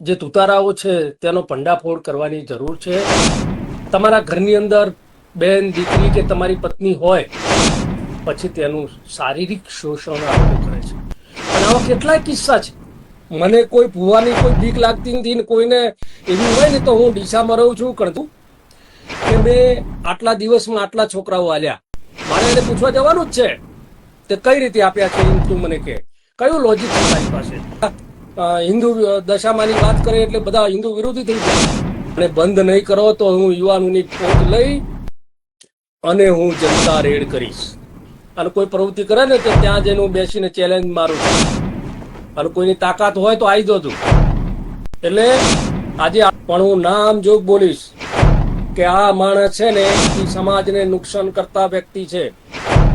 જે તુતારાઓ છે, તેનો ભંડાફોડ કરવાની જરૂર છે. તમારા ઘરની અંદર બેન, દીકરી કે તમારી પત્ની હોય, પછી તેનું શારીરિક શોષણ આ કરે છે. અને આવા કેટલાય કિસ્સા છે. મને કોઈ ભૂવાની કોઈ બીક લાગતી નથી ને કોઈને એવું હોય ને તો હું ડીસામાં રહું છું કણતું કે મેં આટલા દિવસમાં આટલા છોકરાઓ આલ્યા. મારે એને પૂછવા જવાનું જ છે. તે કઈ રીતે આપ્યા છે એમ તું મને કે કયું લોજિક છે તારી પાસે? હિન્દુ દશામાંની વાત કરે એટલે બધા હિન્દુ વિરોધી થઈ જાય અને બંધ નહીં કરો તો હું યુવાનોની પહોંચ લઈ અને હું જનતા રેડ કરીશ. અને કોઈ પ્રવૃત્તિ કરે ને તો ત્યાં જઈને હું બેસીને ચેલેન્જ મારું છું. અને કોઈની તાકાત હોય તો આવી જતું એટલે આજે પણ હું નામ જોગ બોલીશ કે આ માણસ છે ને એ સમાજને નુકસાન કરતા વ્યક્તિ છે.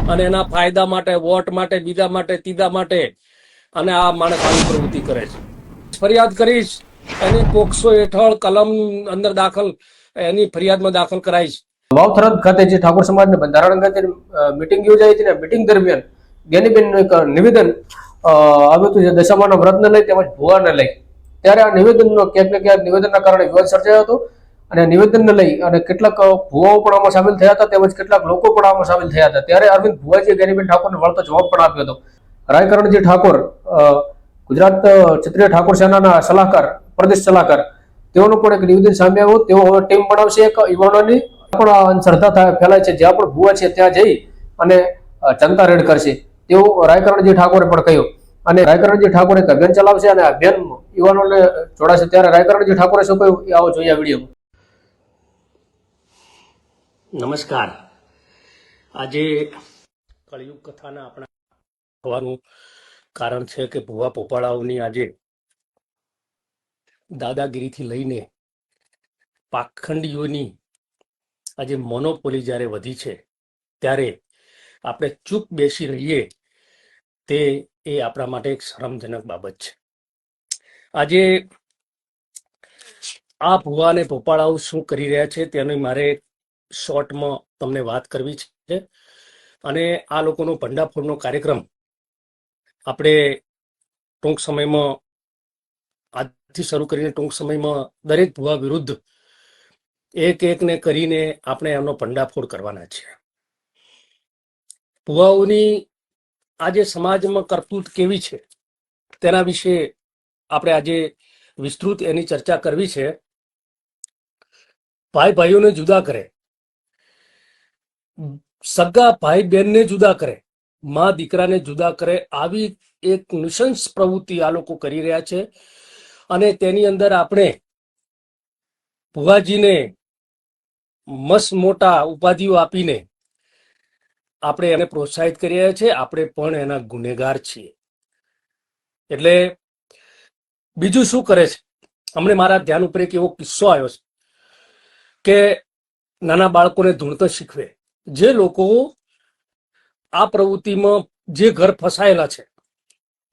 અને એના ફાયદા માટે, વોટ માટે, બીજા માટે, ત્રીજા માટે અને આ માણસ આવી પ્રવૃત્તિ કરે છે. ફરિયાદ કરીશ, એની પોક્સો હેઠળ કલમ અંદર દાખલ, એની ફરિયાદમાં દાખલ કરાઈશ. વાવથરદ ખાતે જે ઠાકોર સમાજને બંધારણ ખાતે મિટિંગ યોજાઈ હતી ને મિટિંગ દરમિયાન જ્ઞાનીબેનનું એક નિવેદન આવ્યું હતું જે દશામાના વ્રતને લઈ તેમજ ભુવાને લઈ. ત્યારે આ નિવેદનનો ક્યાંક ને ક્યાંક નિવેદનના કારણે વિવાદ સર્જાયો હતો અને નિવેદનને લઈ અને કેટલાક ભુવાઓ પણ આમાં સામેલ થયા હતા તેમજ કેટલાક લોકો પણ આમાં સામેલ થયા હતા. ત્યારે અરવિંદ ભુવાજીએ જ્ઞાનીબેન ઠાકોરને વળતો જવાબ પણ આપ્યો હતો. રાયકરણજી ઠાકોર ગુજરાત ક્ષત્રિય ઠાકોર સેનાના સલાહકાર, પ્રદેશ સલાહકાર, તેઓનું પણ એક નિવેદન સામે આવ્યું. તેઓ ટીમ બનાવશે એક યુવાનોની. પણ અંધશ્રદ્ધા થાય, ફેલાય છે. જ્યાં પણ ભૂવા છે, ત્યાં જઈ અને જનતા રેડ કરશે. તેવું રાયકરણજી ઠાકોરે પણ કહ્યું. અને રાયકરણજી ઠાકોર એક અભિયાન ચલાવશે અને અભિયાન યુવાનોને જોડાશે. ત્યારે રાયકરણજી ઠાકોરે શું કહ્યું? આવો જોઈએ વીડિયો નમસ્કાર. આજે કળિયુગ કથાના આપણા થવાનું કારણ છે કે ભુવા પોપાળાઓની આજે દાદાગીરીથી લઈને પાખંડીઓની આજે મોનોપોલી જ્યારે વધી છે, ત્યારે આપણે ચૂપ બેસી રહીએ, તે એ આપણા માટે એક શરમજનક બાબત છે. આજે આ ભુવા અને ભોપાળાઓ શું કરી રહ્યા છે તેની મારે શોર્ટમાં તમને વાત કરવી છે. અને આ લોકોનો ભંડાફોડનો કાર્યક્રમ આપણે ટૂંક સમયમાં આજથી શરૂ કરીને ટૂંક સમયમાં દરેક ભુવા વિરુદ્ધ એક એકને કરીને આપણે એમનો ભંડાફોડ કરવાના છે ભુવાઓની આજે સમાજમાં કરતૂત કેવી છે, તેના વિશે આપણે આજે વિસ્તૃત એની ચર્ચા કરવી છે. ભાઈ ભાઈઓને જુદા કરે. સગા ભાઈ બહેનને જુદા કરે. મા દીકરાને જુદા કરે આવી એક નિશંસ પ્રવૃત્તિ આ લોકો કરી રહ્યા છે. અને તેની અંદર આપણે ભુવાજીને મસ્ત મોટા ઉપાધિઓ આપીને આપણે એને પ્રોત્સાહિત કરી રહ્યા છે આપણે પણ એના ગુનેગાર છીએ. એટલે બીજું શું કરે છે? હમણે મારા ધ્યાન ઉપર એક એવો કિસ્સો આવ્યો છે કે નાના બાળકોને ધૂણતર શીખવે. જે લોકો આ પ્રવૃત્તિમાં જે ઘર ફસાયેલા છે,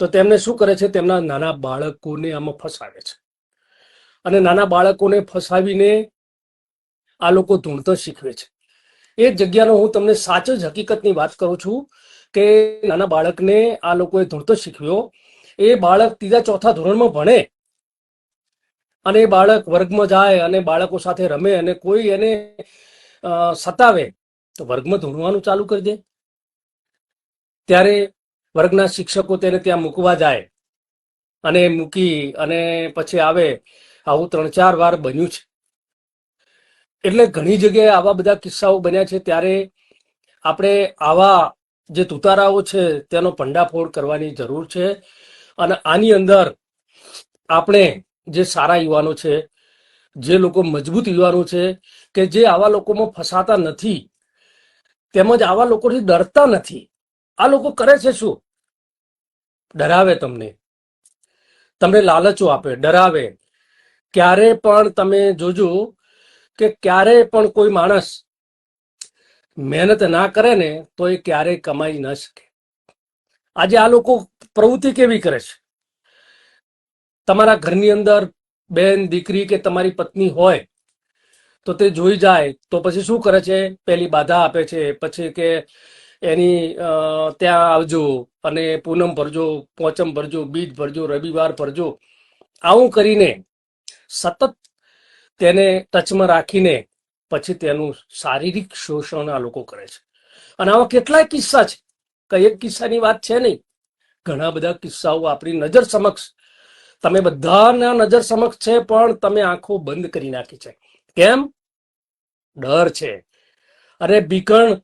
તો તેમને શું કરે છે? તેમના નાના બાળકોને આમાં ફસાવે છે. અને નાના બાળકોને ફસાવીને આ લોકો ધૂણતર શીખવે છે. એ જગ્યાનો હું તમને સાચ જ હકીકતની વાત કરું છું કે નાના બાળકને આ લોકોએ ધૂણતર શીખવ્યો. એ બાળક ત્રીજા ચોથા ધોરણમાં ભણે અને એ બાળક વર્ગમાં જાય અને બાળકો સાથે રમે અને કોઈ એને સતાવે, તો વર્ગમાં ધૂણવાનું ચાલુ કરી દે. ત્યારે વર્ગના શિક્ષકો તેને ત્યાં મૂકવા જાય અને મૂકી અને પછી આવે, આવું ત્રણ ચાર વાર બન્યું છે. એટલે ઘણી જગ્યાએ આવા બધા કિસ્સાઓ બન્યા છે. ત્યારે આપણે આવા જે તુતારાઓ છે તેનો ભંડાફોડ કરવાની જરૂર છે અને આની અંદર આપણે જે સારા યુવાનો છે, જે લોકો મજબૂત યુવાનો છે કે જે આવા લોકોમાં ફસાતા નથી, તેમજ આવા લોકોથી ડરતા નથી આ લોકો કરે છે શું? ડરાવે તમને. તમને લાલચો આપે, ડરાવે. ક્યારે પણ તમે જોજો કે ક્યારે પણ કોઈ માણસ મહેનત ના કરે ને, તો એ ક્યારેય કમાઈ ન શકે. આજે આ લોકો પ્રવૃત્તિ કેવી કરે છે? તમારા ઘરની અંદર બેન, દીકરી કે તમારી પત્ની હોય, તો તે જોઈ જાય, તો પછી શું કરે છે? પેલી બાધા આપે છે, પછી કે એની ત્યાં આવજો અને પૂનમ ભરજો, પોચમ ભરજો, બીજ ભરજો, રવિવાર ભરજો. આવું કરીને સતત તેને ટચમાં રાખીને પછી તેનું શારીરિક શોષણ આ લોકો કરે છે. અને આવા કેટલાય કિસ્સા છે. કઈ એક કિસ્સાની વાત છે નહીં. ઘણા બધા કિસ્સાઓ આપણી નજર સમક્ષ. તમે બધાના નજર સમક્ષ છે, પણ તમે આંખો બંધ કરી નાખી છે. કેમ? ડર છે. અરે, બીકણ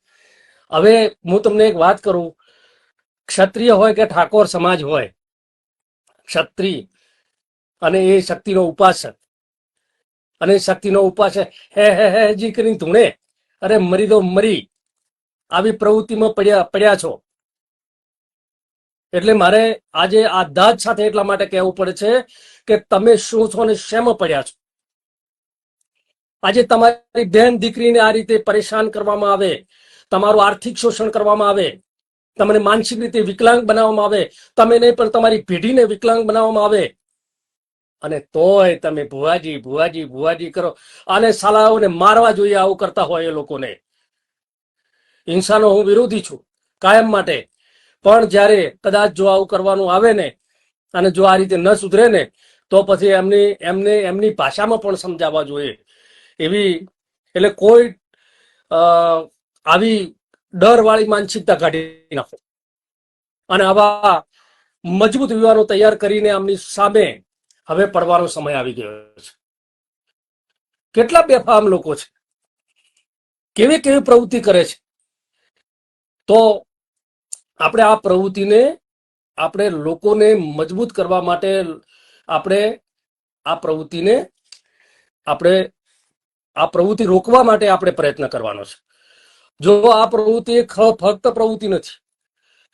હવે હું તમને એક વાત કરું. ક્ષત્રિય હોય કે ઠાકોર સમાજ હોય, ક્ષત્રિય અને એ શક્તિનો ઉપાસક. અને શક્તિનો ઉપાસક, હે હે હે જી કરીને ધૂણે. અરે મરી દો, મરી. આવી પ્રવૃત્તિમાં પડ્યા પડ્યા છો. એટલે મારે આજે આ દાદ સાથે એટલા માટે કહેવું પડે છે કે તમે શું છો અને શેમાં પડ્યા છો? આજે તમારી બહેન દીકરીને આ રીતે પરેશાન કરવામાં આવે તમારું આર્થિક શોષણ કરવામાં આવે, તમને માનસિક રીતે વિકલાંગ બનાવવામાં આવે, તમે નહીં પણ તમારી પેઢીને વિકલાંગ બનાવવામાં આવે. અને તોય તમે ભુવાજી ભુવાજી ભુવાજી કરો. અને સાલાઓને મારવા જોઈએ આવું કરતા હોય એ લોકોને. હિંસાનો હું વિરોધી છું, કાયમ માટે. પણ જ્યારે કદાચ જો આવું કરવાનું આવે ને, અને જો આ રીતે ન સુધરે ને, તો પછી એમની, એમને, એમની ભાષામાં પણ સમજાવવા જોઈએ. એવી, એટલે કોઈ આવી ડરવાળી માનસિકતા કાઢી નાખો. અને આવા મજબૂત યુવાનો તૈયાર કરીને આમની સામે હવે પડવાનો સમય આવી ગયો છે. કેટલા બેફામ લોકો છે. કેવી કેવી પ્રવૃત્તિ કરે છે. તો આપણે આ પ્રવૃત્તિને આપણે લોકોને મજબૂત કરવા માટે આપણે આ પ્રવૃત્તિને આપણે આ પ્રવૃત્તિ રોકવા માટે આપણે પ્રયત્ન કરવાનો છે. જો આ પ્રવૃત્તિ ફક્ત પ્રવૃત્તિ નથી.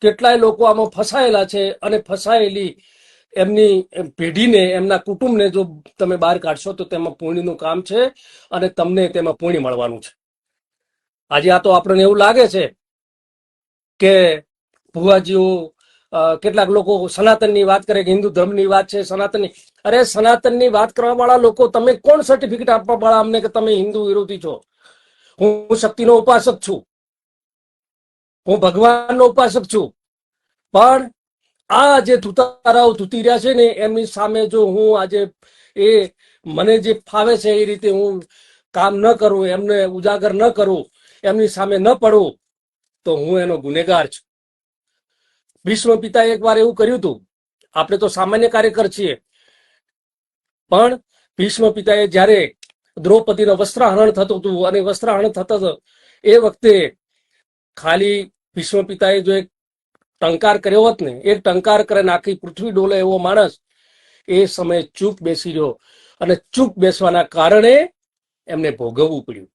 કેટલાય લોકો આમાં ફસાયેલા છે અને ફસાયેલી એમની એમ પેઢીને, એમના કુટુંબને જો તમે બહાર કાઢશો તો તેમાં પુણ્યનું કામ છે અને તમને તેમાં પુણ્ય મળવાનું છે. આજે આ તો આપણને એવું લાગે છે કે ભુવાજીઓ કેટલાક લોકો સનાતનની વાત કરે કે હિન્દુ ધર્મની વાત છે, સનાતનની. અરે, સનાતનની વાત કરવા વાળા લોકો, તમે કોણ સર્ટિફિકેટ આપવા વાળા અમને કે તમે હિન્દુ વિરોધી છો? હું શક્તિનો ઉપાસક છું. હું ભગવાનનો ઉપાસક છું. પણ આ જે તુતારાઓ તૂટી રહ્યા છે ને, એમની સામે જો હું આજે એ મને જે ફાવે છે એ રીતે હું કામ ન કરું, એમને ઉજાગર ન કરું, એમની સામે ન પડું, તો હું એનો ગુનેગાર છું. ભીષ્મ પિતાએ એકવાર એવું કર્યું હતું. આપણે તો સામાન્ય કાર્યકર છીએ. પણ ભીષ્મ પિતાએ જ્યારે દ્રૌપદીનો વસ્ત્રાહરણ થતું હતું અને વસ્ત્રાહરણ થતા એ વખતે ખાલી ભીષ્મ પિતાએ જો એક ટંકાર કર્યો હોત ને એ ટંકાર કરે નાખી પૃથ્વી ડોલે એવો માણસ, એ સમયે ચૂપ બેસી રહ્યો. અને ચૂપ બેસવાના કારણે એમને ભોગવવું પડ્યું.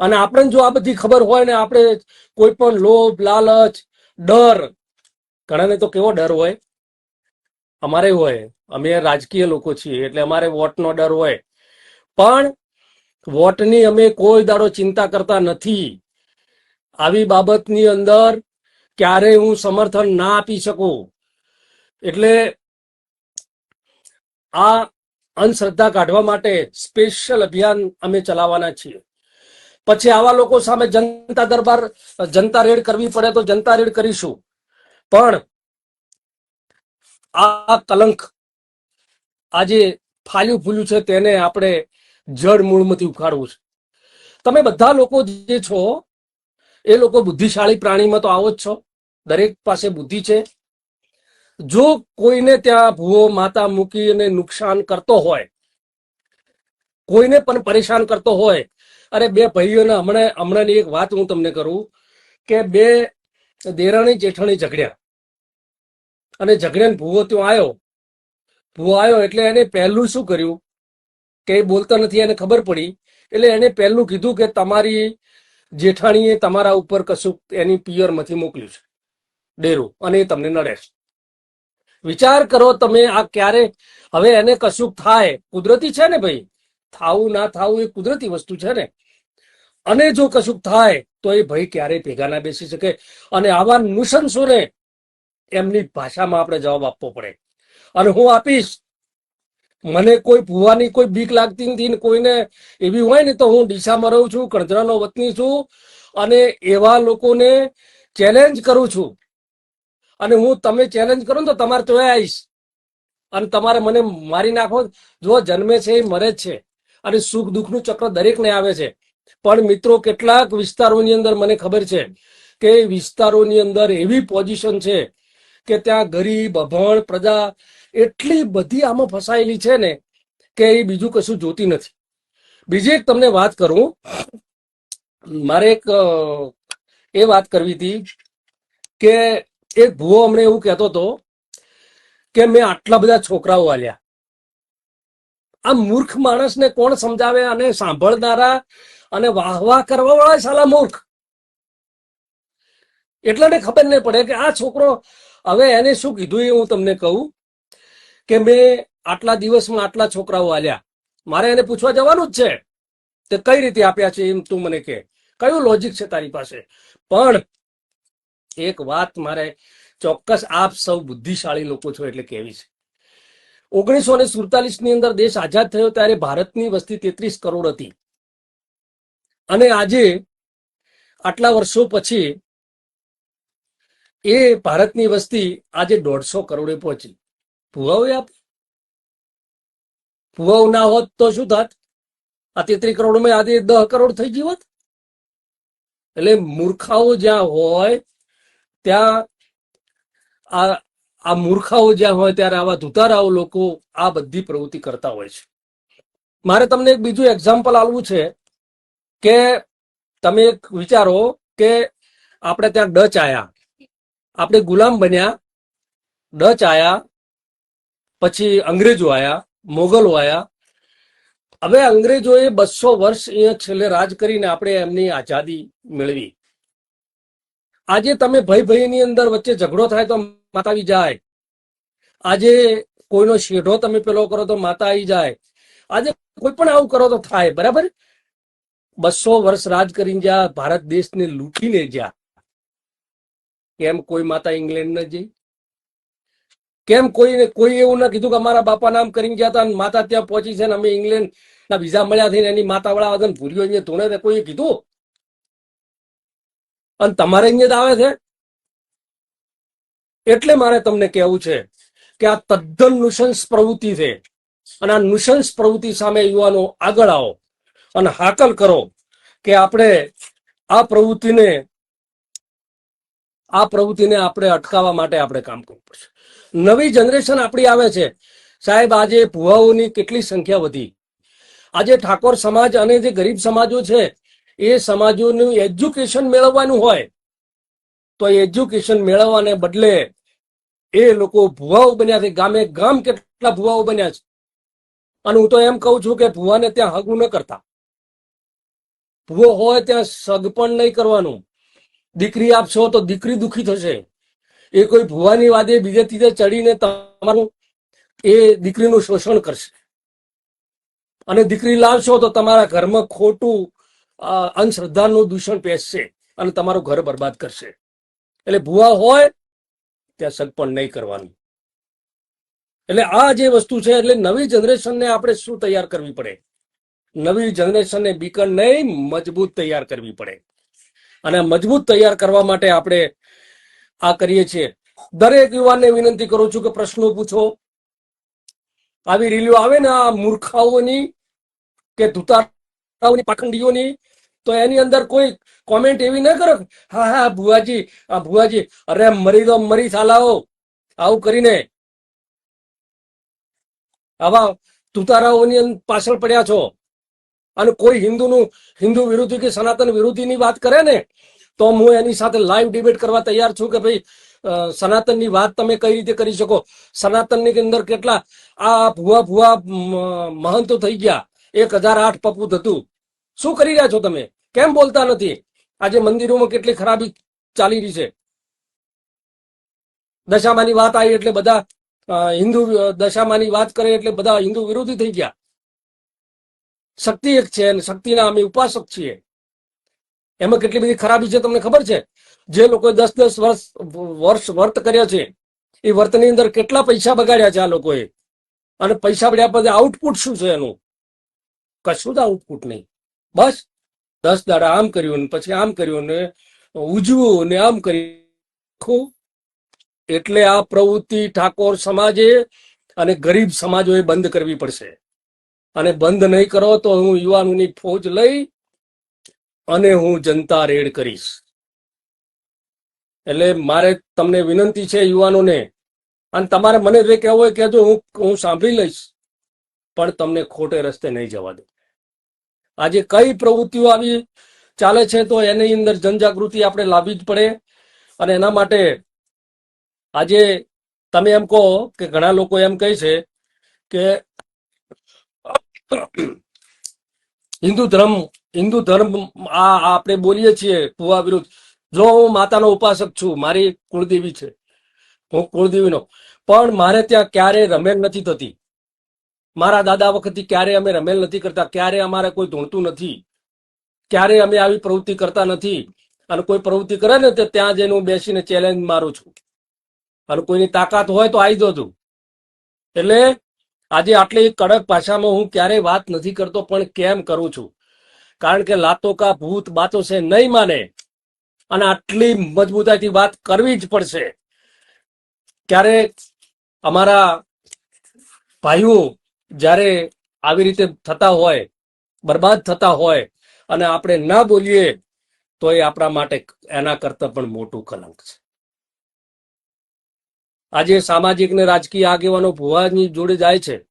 અને આપણે જો આ બધી ખબર હોય ને, આપણે કોઈ પણ લોભ, લાલચ, ડર, ઘણાને તો કેવો ડર હોય? અમારે હોય. અમે રાજકીય લોકો છીએ, એટલે અમારે વોટનો ડર હોય. પણ વોટની અમે કોઈ દાડો ચિંતા કરતા નથી. આવી બાબતની અંદર ક્યારેય હું સમર્થન ના આપી શકું. એટલે આ અંધશ્રદ્ધા કાઢવા માટે સ્પેશિયલ અભિયાન અમે ચલાવવાના છીએ. પછી આવા લોકો સામે જનતા દરબાર, જનતા રેડ કરવી પડે તો જનતા રેડ કરીશું. પણ આ કલંક આજે ફાલ્યું ફૂલ્યું છે, તેને આપણે જડ મૂળમાંથી ઉખાડવું છે. તમે બધા લોકો જે છો, એ લોકો બુદ્ધિશાળી પ્રાણીમાં તો આવો જ છો. દરેક પાસે બુદ્ધિ છે. જો કોઈને ત્યાં ભૂવો, માતા મૂકીને નુકસાન કરતો હોય, કોઈને પણ પરેશાન કરતો હોય, અરે બે ભાઈઓના હમણાં, હમણાંની એક વાત હું તમને કરું કે બે દેરાણી જેઠાણી ઝઘડ્યા. અને ઝઘડ્યાને ભૂવો ત્યાં આવ્યો. ભૂવો આવ્યો એટલે એને પહેલું શું કર્યું? કે બોલતા નથી એને ખબર પડી. એટલે એને પહેલું કીધું કે તમારી જેઠાણીએ તમારા ઉપર કશું એની પિયરમાંથી મોકલ્યું છે. ડેરું. અને એ તમને નડે છે. વિચાર કરો તમે આ ક્યારે, હવે એને કશું થાય. કુદરતી છે ને ભાઈ? થાવું, ના થાવું એ કુદરતી વસ્તુ છે ને. અને જો કશું થાય, તો એ ભાઈ ક્યારેય ભેગા ના બેસી શકે. અને આવા નુસંસોને એમની ભાષામાં આપણે જવાબ આપવો પડે. અને હું આપીશ મને કોઈ ભૂવાની કોઈ બીક લાગતી નથી કોઈને એવી હોય ને તો હું ડીસામાં રહું છું કણજરાનો વતની છું અને એવા લોકોને ચેલેન્જ કરું છું. અને હું તમે ચેલેન્જ કરો ને તો તમારે તો આવીશ. અને તમારે મને મારી નાખો. જો જન્મે છે એ મરે જ છે. અને સુખ દુઃખનું ચક્ર દરેકને આવે છે. પણ મિત્રો, કેટલાક વિસ્તારોની અંદર મને ખબર છે કે વિસ્તારોની અંદર એવી પોઝિશન છે કે ત્યાં ગરીબ, અભણ પ્રજા એટલી બધી આમાં ફસાયેલી છે ને કે એ બીજું કશું જોતી નથી. બીજી એક તમને વાત કરું. મારે એક એ વાત કરવી હતી કે એક ભૂવો અમને એવું કહેતો હતો કે મેં આટલા બધા છોકરાઓ આલ્યા. આ મૂર્ખ માણસને કોણ સમજાવે અને સાંભળનારા અને વાહ વાહ કરવા વાળા સાલા મૂર્ખ. એટલાને ખબર નહીં પડે કે આ છોકરો, હવે એને શું કીધું એ હું તમને કહું. કે મેં આટલા દિવસમાં આટલા છોકરાઓ આલ્યા. મારે એને પૂછવા જવાનું જ છે. તે કઈ રીતે આપ્યા છે એમ તું મને કે. કયું લોજિક છે તારી પાસે? પણ એક વાત મારે ચોક્કસ આપ સૌ બુદ્ધિશાળી લોકો છો એટલે કહેવી છે. ઓગણીસો ને સુડતાલીસની અંદર દેશ આઝાદ થયો ત્યારે ભારતની વસ્તી તેત્રીસ કરોડ હતી. અને આજે આટલા વર્ષો પછી એ ભારતની વસ્તી આજે દોઢસો કરોડે પહોંચી. ભુવાઓ આપે? ભુવાઓ ના હોત તો શું થાત? આ તેત્રીસ કરોડમાં આજે દહ કરોડ થઈ ગયું હોત? એટલે મૂર્ખાઓ જ્યાં હોય, ત્યાં આ આ મૂર્ખાઓ જ્યાં હોય ત્યારે આવા ધુતારાઓ લોકો આ બધી પ્રવૃત્તિ કરતા હોય છે. મારે તમને એક બીજું એક્ઝામ્પલ આલવું છે કે તમે એક વિચારો કે આપણે ત્યાં ડચ આયા. આપણે ગુલામ બન્યા, ડચ આયા પછી અંગ્રેજો આવ્યા મોગલો આવ્યા હવે અંગ્રેજોએ બસો વર્ષ અહીંયા છેલ્લે રાજ કરીને આપણે એમની આઝાદી મેળવી. આજે તમે ભય ભાઈની અંદર વચ્ચે ઝઘડો થાય તો માતા આવી જાય. આજે કોઈનો શેઢો તમે પેલો કરો તો માતા આવી જાય. આજે કોઈ પણ આવું કરો તો થાય, બરાબર? બસો વર્ષ રાજ કરીને જ્યાં ભારત દેશને લૂંટીને જ્યાં, કેમ કોઈ માતા ઇંગ્લેન્ડ ન જઈ? કેમ કોઈને કોઈ એવું ના કીધું કે અમારા બાપા નામ કરીને ગયા હતા માતા ત્યાં પહોંચી છે અમે ઇંગ્લેન્ડ ના વિઝા મળ્યા થઈને એની માતા વાળા વગર ભૂલ્યો અહીંયા ધોણે કોઈએ કીધું? અને તમારે અહીંયા આવે છે? એટલે મારે તમને કહેવું છે કે આ તદ્દન નુસંસ પ્રવૃત્તિ છે. અને આ નુસંસ પ્રવૃત્તિ સામે યુવાનો આગળ આવો અને હાકલ કરો કે આપણે આ પ્રવૃત્તિને આ પ્રવૃત્તિને આપણે અટકાવવા માટે આપણે કામ કરવું પડશે. નવી જનરેશન આપણી આવે છે. સાહેબ, આજે ભુવાઓની કેટલી સંખ્યા વધી. આજે ઠાકોર સમાજ અને જે ગરીબ સમાજો છે, એ સમાજોનું એજ્યુકેશન મેળવવાનું હોય, તો એજ્યુકેશન મેળવવાને બદલે એ લોકો ભુવાઓ બન્યા છે. ગામે ગામ કેટલા ભુવાઓ બન્યા છે. અને હું તો એમ કહું છું કે ભુવાને ત્યાં હગું ન કરતા. ભુવો હોય ત્યાં સગપણ નહીં કરવાનું. દીકરી આપશો તો દીકરી દુખી થશે. એ કોઈ ભુવાની વાદે બીજે ત્રીજે ચડીને તમારું એ દીકરીનું શોષણ કરશે. અને દીકરી લાવશો તો તમારા ઘરમાં ખોટું અંધશ્રદ્ધાનું દૂષણ પેસશે અને તમારું ઘર બરબાદ કરશે. એટલે ભુવા હોય, ત્યાં સગપણ નહીં કરવાનું. એટલે આ જે વસ્તુ છે, એટલે નવી જનરેશનને આપણે શું તૈયાર કરવી પડે? નવી જનરેશનને બીકન નહીં, મજબૂત તૈયાર કરવી પડે. અને મજબૂત તૈયાર કરવા માટે આપણે આ કરીએ છીએ. દરેક યુવાનને વિનંતી કરું છું કે પ્રશ્નો પૂછો. આવી રીલીઓ આવે ને આ મૂર્ખાઓની કે ધુતારાઓની, પાખંડીઓની, તો એની અંદર કોઈ કોમેન્ટ એવી ન કરો હા હા, ભુવાજી, આ ભુવાજી, અરે મરી દો, મરી સાલાઓ. આવું કરીને આવા તુતારાઓની પાછળ પડ્યા છો. અને કોઈ હિન્દુનું, હિન્દુ વિરોધી કે સનાતન વિરોધીની વાત કરે ને તો હું એની સાથે લાઈવ ડિબેટ કરવા તૈયાર છું કે ભાઈ સનાતનની વાત તમે કઈ રીતે કરી શકો? સનાતનની અંદર કેટલા? આ ભુવા ભુવા મહંતો થઈ ગયા. એક હજાર આઠ પપૂત હતું. શું કરી રહ્યા છો તમે? કેમ બોલતા નથી? આજે મંદિરોમાં કેટલી ખરાબી ચાલી રહી છે. દશામાની વાત આવી એટલે બધા હિન્દુ દશામાની વાત કરે એટલે બધા હિન્દુ વિરોધી થઈ ગયા. શક્તિ એક છે અને શક્તિના અમે ઉપાસક છીએ. એમાં કેટલી બધી ખરાબી છે તમને ખબર છે? જે લોકોએ દસ દસ વર્ષ વર્ષ વર્ત કર્યા છે, એ વર્તની અંદર કેટલા પૈસા બગાડ્યા છે આ લોકોએ? અને પૈસા બળ્યા પછી આઉટપુટ શું છે એનું? કશું જ આઉટપુટ નહીં. બસ દસ દાડા આમ કર્યું ને પછી આમ કર્યું ને ઉજવું ને આમ કર્યું એટલે આ પ્રવૃત્તિ ઠાકોર સમાજે અને ગરીબ સમાજોએ બંધ કરવી પડશે. અને બંધ નહીં કરો તો હું યુવાનોની ફોજ લઈ અને હું જનતા રેડ કરીશ. એટલે મારે તમને વિનંતી છે યુવાનોને, અને તમારે મને જે કહેવું હોય કહેજો, હું હું સાંભળી લઈશ. પણ તમને ખોટે રસ્તે નહીં જવા દો. આજે કઈ પ્રવૃત્તિઓ આવી ચાલે છે તો એની અંદર જનજાગૃતિ આપણે લાવવી જ પડે. અને એના માટે આજે તમે એમ કહો કે ઘણા લોકો એમ કહે છે કે હિન્દુ ધર્મ હિન્દુ ધર્મ, આ આપણે બોલીએ છીએ ભુવા વિરુદ્ધ. જો હું માતાનો ઉપાસક છું, મારી કુળદેવી છે, હું કુળદેવીનો. પણ મારે ત્યાં ક્યારે રમેલ નથી થતી. મારા દાદા વખતથી ક્યારે અમે રમેલ નથી કરતા, ક્યારે અમારે કોઈ ધૂણતું નથી. ક્યારે અમે આવી પ્રવૃત્તિ કરતા નથી. અને કોઈ પ્રવૃત્તિ કરે ને, તો ત્યાં જઈને હું બેસીને ચેલેન્જ મારું છું. અને કોઈની તાકાત હોય તો આવી છું. એટલે આજે આટલી કડક ભાષામાં હું ક્યારેય વાત નથી કરતો, પણ કેમ કરું છું? કારણ કે લાતો કા ભૂત બાતો છે નહીં માને. અને આટલી મજબૂતાઈથી વાત કરવી જ પડશે. ક્યારેક અમારા ભાઈઓ જ્યારે આવી રીતે થતા હોય, બરબાદ થતા હોય, અને આપણે ના બોલીએ, તો એ આપણા માટે એના કરતાં પણ મોટું કલંક છે. આજે સામાજિક ને રાજકીય આગેવાનો ભુવાની જોડે જાય છે.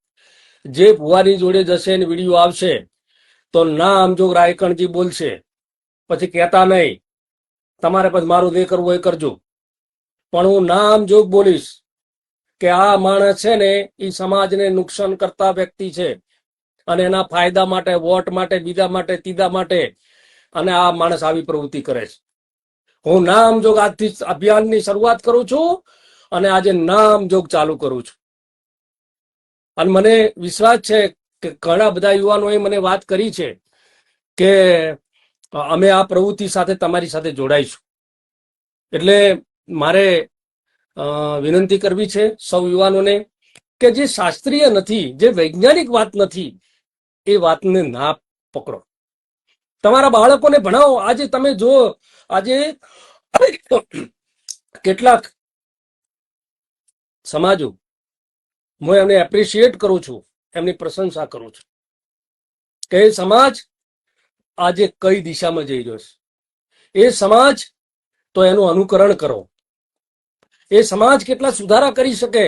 જે ભુવાની જોડે જશે ને વીડિયો આવશે તો ના આમજો રાયકણજી બોલશે. પછી કહેતા નહીં, તમારે પછી મારું જે કરવું એ કરજો. પણ હું નામ જોગ બોલીશ કે આ માણસ છે ને, એ સમાજને નુકસાન કરતા વ્યક્તિ છે. અને એના ફાયદા માટે, વોટ માટે, બીજા માટે, ત્રીજા માટે, અને આ માણસ આવી પ્રવૃત્તિ કરે છે. હું નામ જોગ આજથી અભિયાનની શરૂઆત કરું છું અને આજે નામ જોગ ચાલુ કરું છું. અને મને વિશ્વાસ છે કે ઘણા બધા યુવાનોએ મને વાત કરી છે કે અમે આ પ્રવૃત્તિ સાથે તમારી સાથે જોડાઈશું. એટલે મારે વિનંતી કરવી છે સૌ યુવાનોને કે જે શાસ્ત્રીય નથી, જે વૈજ્ઞાનિક વાત નથી, એ વાતને ના પકડો. તમારા બાળકોને ભણાવો. આજે તમે જો, આજે કેટલાક સમાજો, હું એમને એપ્રિશિએટ કરું છું. એમની પ્રશંસા કરું છું. કે સમાજ આજે કઈ દિશામાં જઈ રહ્યો છે? એ સમાજ, તો એનું અનુકરણ કરો. એ સમાજ કેટલા સુધારા કરી શકે?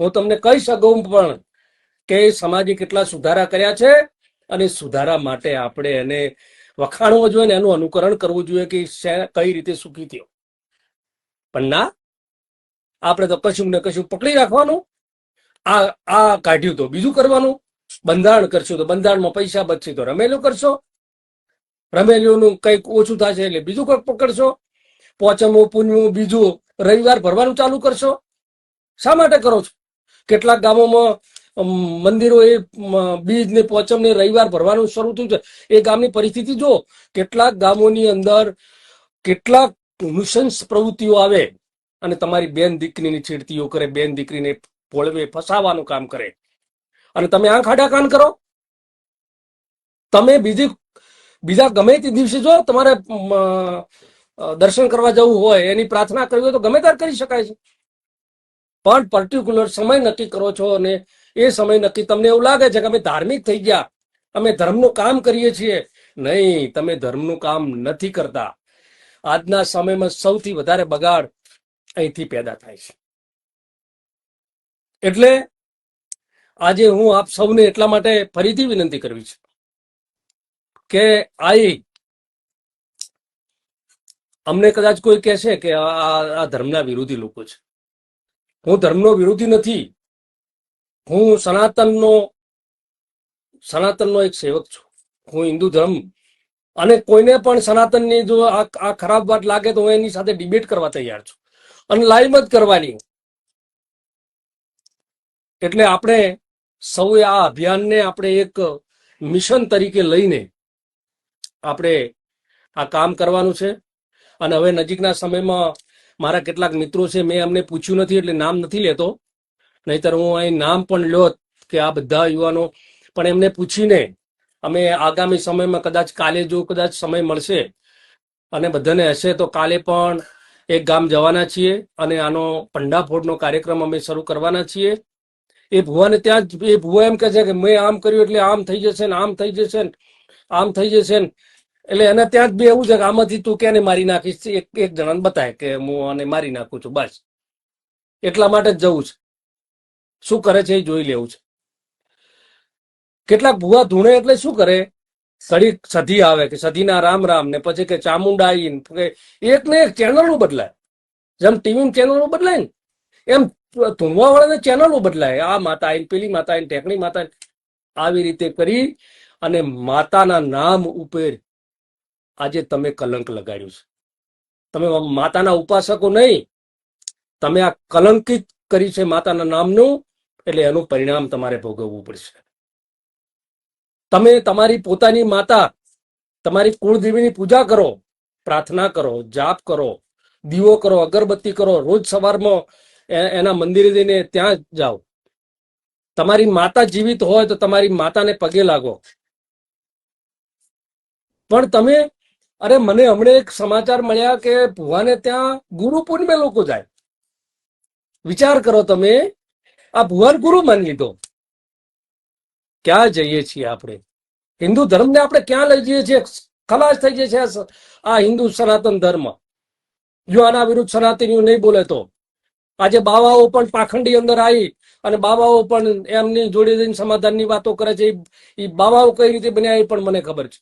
હું તમને કહી શકું પણ કે સમાજે કેટલા સુધારા કર્યા છે અને સુધારા માટે આપણે એને વખાણવો જોઈએ ને એનું અનુકરણ કરવું જોઈએ કે કઈ રીતે સુખી થયો પણ ના, આપણે તો કશું ને કશું પકડી રાખવાનું. આ આ કાઢ્યું તો બીજું કરવાનું? બંધારણ કરશું તો બંધારણમાં પૈસા બચશે તો રમેલું કરશો? રમેલીઓનું કંઈક ઓછું થશે એટલે બીજું કંઈક પકડશો? પોચમું પૂનમું બીજું રવિવાર ભરવાનું ચાલુ કરશો? શા માટે કરો છો? કેટલાક ગામોમાં મંદિરો એ બીજ ને પોચમ ને રવિવાર ભરવાનું શરૂ થયું છે. એ ગામની પરિસ્થિતિ જો કેટલાક ગામોની અંદર કેટલાક નુસંસ પ્રવૃત્તિઓ આવે અને તમારી બેન દીકરીની છેડતીઓ કરે, બેન દીકરીને પોળવે ફસાવાનું કામ કરે. અને તમે આંખ આડા કાન કરો. તમે બીજી બીજા ગમે તે દિવસે જો તમારે દર્શન કરવા જવું હોય, એની પ્રાર્થના કરવી હોય તો ગમે ત્યારે કરી શકાય છે. પણ પર્ટિક્યુલર સમય નક્કી કરો છો અને એ સમય નક્કી તમને એવું લાગે છે કે અમે ધાર્મિક થઈ ગયા. અમે ધર્મનું કામ કરીએ છીએ. નહીં, તમે ધર્મનું કામ નથી કરતા. આજના સમયમાં સૌથી વધારે બગાડ અહીંથી પેદા થાય છે. એટલે આજે હું આપ સૌને એટલા માટે ફરીથી વિનંતી કરવી છે કે આઈ અમને કદાચ કોઈ કહેશે કે આ ધર્મના વિરોધી લોકો છે. હું ધર્મનો વિરોધી નથી. હું સનાતનનો સનાતનનો એક સેવક છું. હું હિન્દુ ધર્મ અને કોઈને પણ સનાતનની જો આ ખરાબ વાત લાગે તો હું એની સાથે ડિબેટ કરવા તૈયાર છું. અને લાઈવ જ કરવાની એટલે આપણે સૌએ આ અભિયાનને આપણે એક મિશન તરીકે લઈને આપણે આ કામ કરવાનું છે. અને હવે નજીકના સમયમાં મારા કેટલાક મિત્રો છે, મેં અમને પૂછ્યું નથી એટલે નામ નથી લેતો. નહીતર હું અહીં નામ પણ લ્યો કે આ બધા યુવાનો. પણ એમને પૂછીને અમે આગામી સમયમાં કદાચ કાલે જો કદાચ સમય મળશે અને બધાને હશે, તો કાલે પણ એક ગામ જવાના છીએ અને આનો પંડાફોડનો કાર્યક્રમ અમે શરૂ કરવાના છીએ. એ ભુવાને ત્યાં જ એ ભુવા એમ કહે છે કે મેં આમ કર્યું એટલે આમ થઈ જશે ને આમ થઈ જશે ને આમ થઈ જશે ને. એટલે એને ત્યાં જ બી એવું છે કે આમાંથી તું કેને મારી નાખીશ? એક એક જણાને બતાય કે હું આને મારી નાખું છું, બસ. એટલા માટે જ જવું છે. શું કરે છે એ જોઈ લેવું છે. કેટલાક ભુવા ધૂણે એટલે શું કરે? સડી સધી આવે કે સધીના રામ રામ ને પછી કે ચામુંડા આઈ એક ને એક ચેનલો બદલાય. જેમ ટીવી ચેનલો બદલાય ને, એમ ધૂણવા વાળાને ચેનલો બદલાય. આ માતા આઈને પેલી માતા આઈને ટેકણી માતા આવી રીતે કરી અને માતાના નામ ઉપર આજે તમે કલંક લગાડ્યું છે. તમે માતાના ઉપાસકો નહીં. તમે આ કલંકિત કરી છે માતાના નામનું, એટલે એનું પરિણામ તમારે ભોગવવું પડશે. તમે તમારી પોતાની માતા, તમારી કુળદેવીની પૂજા કરો, પ્રાર્થના કરો, જાપ કરો, દીવો કરો, અગરબત્તી કરો, રોજ સવારમાં એના મંદિરે જઈને ત્યાં જાઓ. તમારી માતા જીવિત હોય તો તમારી માતાને પગે લાગો. પણ તમે, અરે મને હમણે એક સમાચાર મળ્યા કે ભુવાને ત્યાં ગુરુ પૂર્ણિમે લોકો જાય. વિચાર કરો તમે, આ ભુવાન ગુરુ માની લીધો. ક્યાં જઈએ છીએ આપણે? હિન્દુ ધર્મને આપણે ક્યાં લઈ જઈએ છીએ? ખલાસ થઈ જાય છે આ હિન્દુ સનાતન ધર્મ. જો આના વિરુદ્ધ સનાતનીઓ નહીં બોલે તો. આજે બાવાઓ પણ પાખંડી અંદર આવી અને બાવાઓ પણ એમની જોડે જઈને સમાધાનની વાતો કરે છે. એ બાવાઓ કઈ રીતે બન્યા એ પણ મને ખબર છે.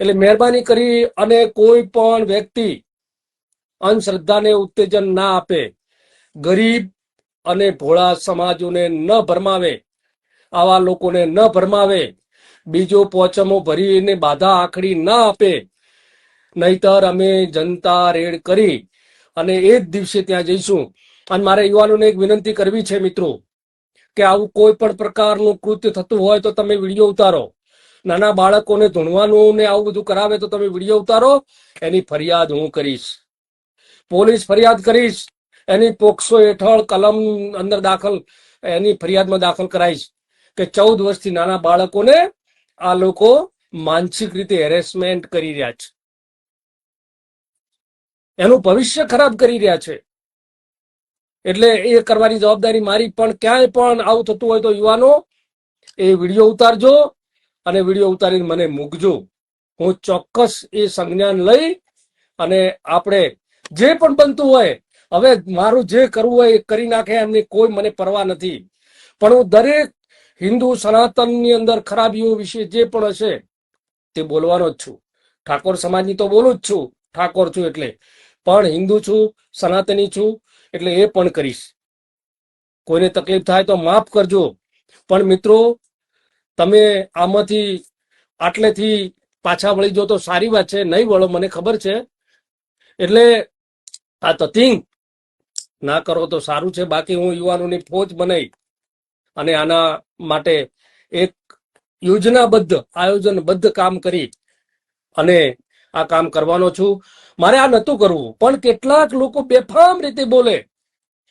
એટલે મહેરબાની કરી અને કોઈ પણ વ્યક્તિ અંધશ્રદ્ધાને ઉત્તેજન ના આપે, ગરીબ અને ભોળા સમાજોને ન ભરમાવે, આવા લોકોને ન ભરમાવે, બીજો પોચમો ભરીને બાધા આખડી ના આપે, નહીતર અમે જનતા રેડ કરી અને એ જ દિવસે ત્યાં જઈશું. અને મારે યુવાનોને એક વિનંતી કરવી છે મિત્રો, કે આવું કોઈ પણ પ્રકારનું કૃત્ય થતું હોય તો તમે વીડિયો ઉતારો. નાના બાળકોને ધૂણવાનું ને આવું બધું કરાવે તો તમે વીડિયો ઉતારો. એની ફરિયાદ હું કરીશ. પોલીસ ફરિયાદ કરીશ. એની પોક્સો હેઠળ કલમ અંદર દાખલ, એની ફરિયાદમાં દાખલ કરાઈશ કે ચૌદ વર્ષથી નાના બાળકોને આ લોકો માનસિક રીતે હેરેસમેન્ટ કરી રહ્યા છે. એનું ભવિષ્ય ખરાબ કરી રહ્યા છે. એટલે એ કરવાની જવાબદારી મારી, પણ ક્યાંય પણ આવું થતું હોય તો યુવાનો, એ વીડિયો ઉતારજો અને વીડિયો ઉતારીને મને મૂકજો. હું ચોક્કસ એ સંજ્ઞાન લઈ અને આપણે જે પણ બનતું હોય, હવે મારું જે કરવું હોય એ કરી નાખે, એમની કોઈ મને પરવા નથી. પણ હું દરેક હિન્દુ સનાતનની અંદર ખરાબીઓ વિશે જે પણ હશે, તે બોલવાનો જ છું. ઠાકોર સમાજની તો બોલું જ છું. ઠાકોર છું એટલે પણ હિન્દુ છું, સનાતની છું, એટલે એ પણ કરીશ. કોઈને તકલીફ થાય તો માફ કરજો. પણ મિત્રો, તમે આમાંથી આટલેથી પાછા વળી જો તો સારી વાત છે, નહીં વળો, મને ખબર છે. એટલે આ તથિંગ ના કરો તો સારું છે, બાકી હું યુવાનોની ફોજ બનાવી અને આના માટે એક યોજનાબદ્ધ, આયોજનબદ્ધ કામ કરી અને આ કામ કરવાનો છું. મારે આ નહોતું કરવું. પણ કેટલાક લોકો બેફામ રીતે બોલે.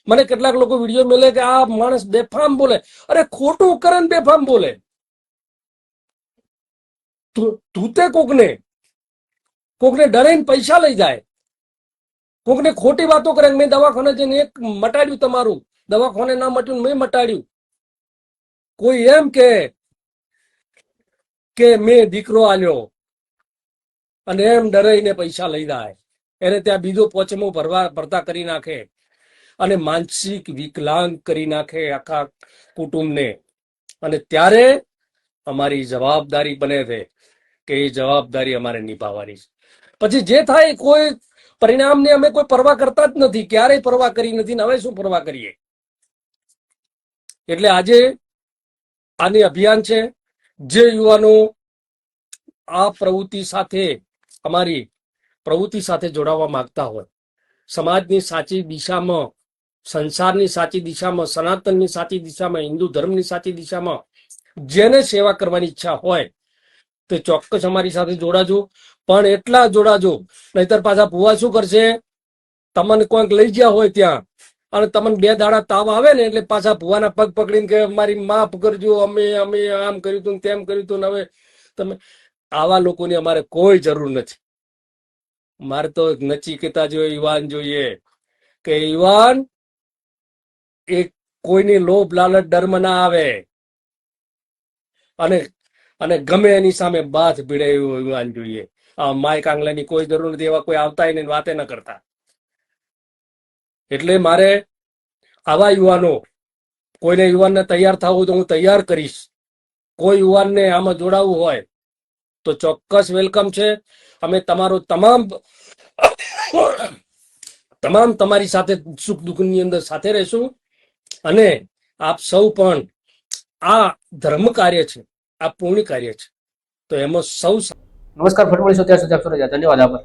મને કેટલાક લોકો વીડિયો મળે કે આ માણસ બેફામ બોલે. અરે ખોટું કરે ને બેફામ બોલે. તૂતે તું કોકને કોકને ડરાઈને પૈસા લઈ જાય. કોકને ખોટી વાતો કરે મેં દવાખાને જઈને એક મટાડ્યું તમારું. દવાખાને ના મટ્યું મેં મટાડ્યું. કોઈ એમ કે કે મેં દીકરો આલ્યો. અને એમ ડરાઈને પૈસા લઈ જાય. એને ત્યાં બીજો પોચમો ભરવા ભરતા કરી નાખે. અને માનસિક વિકલાંગ કરી નાખે આખા કુટુંબને. અને ત્યારે અમારી જવાબદારી બને છે કે એ જવાબદારી અમારે નિભાવવાની છે. પછી જે થાય કોઈ પરિણામને અમે કોઈ પરવા કરતા જ નથી, ક્યારેય પરવા કરી નથી ને હવે શું પરવા કરીએ? એટલે આજે આની અભિયાન છે, જે યુવાનો આ પ્રવૃત્તિ સાથે અમારી પ્રવૃત્તિ સાથે જોડાવા માંગતા હોય. સમાજની સાચી દિશામાં, સંસારની સાચી દિશામાં, સનાતનની સાચી દિશામાં, હિન્દુ ધર્મની સાચી દિશામાં જેને સેવા કરવાની ઈચ્છા હોય, તે ચોક્કસ અમારી સાથે જોડાજો. પણ એટલા જોડાજો, નહીતર પાછા ભુવા શું કરશે? તમને કોઈક લઈ ગયા હોય ત્યાં, અને તમને બે દાડા તાવ આવે ને એટલે પાછા ભુવાના પગ પકડીને કે મારી માફ કરજો, અમે અમે આમ કર્યું તું તેમ કર્યું તું ને હવે તમે આવા લોકોની અમારે કોઈ જરૂર નથી. મારે તો નચિકેતા જોઈએ, યુવાન જોઈએ. કે યુવાન, એ કોઈની લોભ, લાલચ ડરમાં ના આવે. અને અને ગમે એની સામે બાથ ભીડે યુવાન જોઈએ. આ માય કાંગલાની કોઈ જરૂર નથી, એવા કોઈ આવતા નહીં વાતે ન કરતા. એટલે મારે આવા યુવાનો, કોઈને યુવાનને તૈયાર થવું તો હું તૈયાર કરીશ. કોઈ યુવાનને આમાં જોડાવવું હોય તો ચોક્કસ વેલકમ છે. અમે તમારો તમામ તમામ તમારી સાથે સુખ દુઃખની અંદર સાથે રહેશું. અને આપ સૌ પણ આ ધર્મ કાર્ય છે, આ પૂર્ણ કાર્ય છે. તો એમાં સૌ નમસ્કાર, ફરી મળીશું. ત્યાં સુધી આપ ધન્યવાદ, આભાર.